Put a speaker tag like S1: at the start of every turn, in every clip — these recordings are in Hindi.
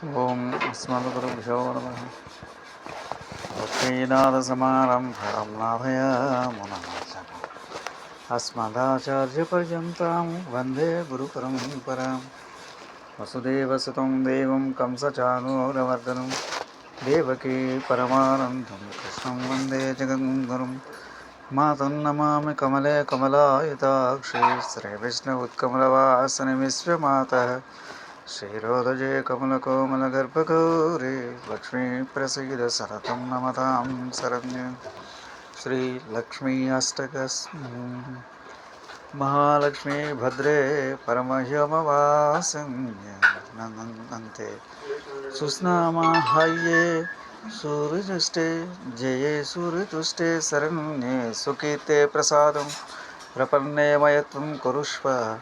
S1: ॐ अस्मद्गुरुभ्यो नमः भक्तिनाथसमारम्भं नाथयामुनमाचनं अस्मदाचार्यपर्यन्तां वंदे गुरुपरम्परां वसुदेवसुतं देवं देवकी परमानन्दं कृष्णं वंदे जगद्गुरुं मातं नमामि कमले कमलायुताक्षी। श्रीविष्णु उत्कमलवासनिमिश्वमातः విశ్వమాత క్షీరోదజే కమలకోమలగర్భగౌరి లక్ష్మీ ప్రసీద సరతం నమతాం శరణ్య శ్రీలక్ష్మీ అష్టకస్మి మహాలక్ష్మీ భద్రే పరమహ్యమవాసంతే సుస్నామాహ్యే సూర్యతుష్టే జయే సూర్యతుష్టే శరణ్యే సుకీర్తే ప్రసాదం ప్రపన్నేమయత్వం కురుష్వ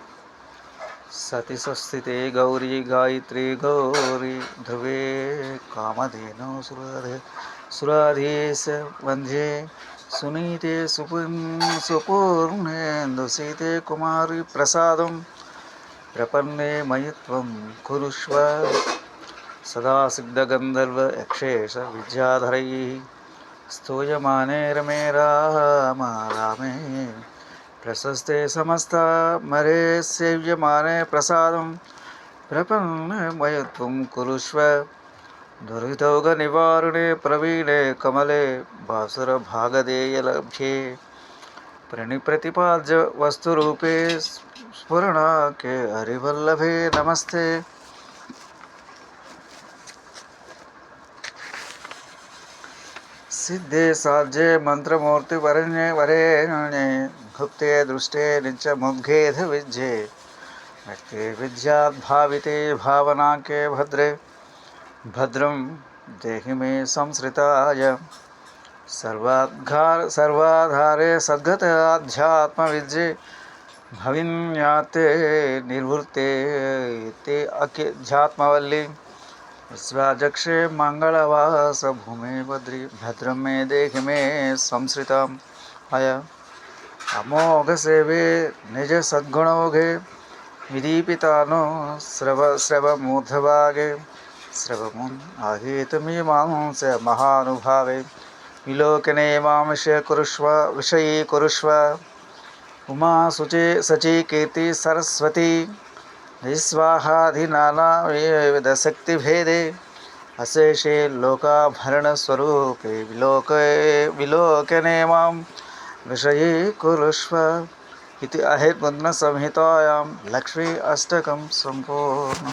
S1: सती संस्थिते गौरी गायत्री गौरी ध्रुवे कामधेनो सुराधे, सुराधीश वंदे सुनीते सुपूर्णेन्दुसीते कुमारी प्रसादं, प्रपन्ने मयि त्वं कुरुष्व, सदासिद्धगन्धर्व यक्षेश विद्याधरैः, स्तूयमाने रमे राम, रामे। प्रशस्ते समस्ता मरे सेव्यमाने प्रसादं। प्रपन्नमय त्वं कुरुष्व। दुरितौघनिवारुणे प्रवीणे, कमले भासुरभागदेयलभ्ये प्रणिप्रतिपाद्य वस्तुरूपे स्फुरणाके हरिवल्लभे नमस्ते। सिद्धे साध्ये मन्त्रमूर्तिवरण्ये वरेण्ये गुप्ते दृष्टे च मुग्धेध विज्ये भक्ते विद्याद्भाविते भावनाके भद्रे। भद्रं देहि मे संसृताय। सर्वाधार सर्वाधारे सद्गत सद्गताध्यात्मविद्ये भविन्याते निर्वृत्ते ते अध्यात्मवल्ली विश्वाजक्षे मङ्गलवास भूमे भद्री भद्रं मे देहि मे संसृतम्। अय। अमोघसेवे निजसद्गुणौघे विदीपितानो स्रव स्रवमूर्धभागे स्रवमुन् आहेतमीमांस महानुभावे। विलोकने मांश कुरुष्व विषयी कुरुष्व। उमा शुचे सची कीर्ति सरस्वती। निस्वाहाधिनानाविधशक्तिभेदे अशेषे लोकाभरणस्वरूपे विलोके विलोकने मां विषये कुरुष्व इति अहेत्मन्नसंहितायां लक्ष्मी अष्टकं सम्पूर्णम्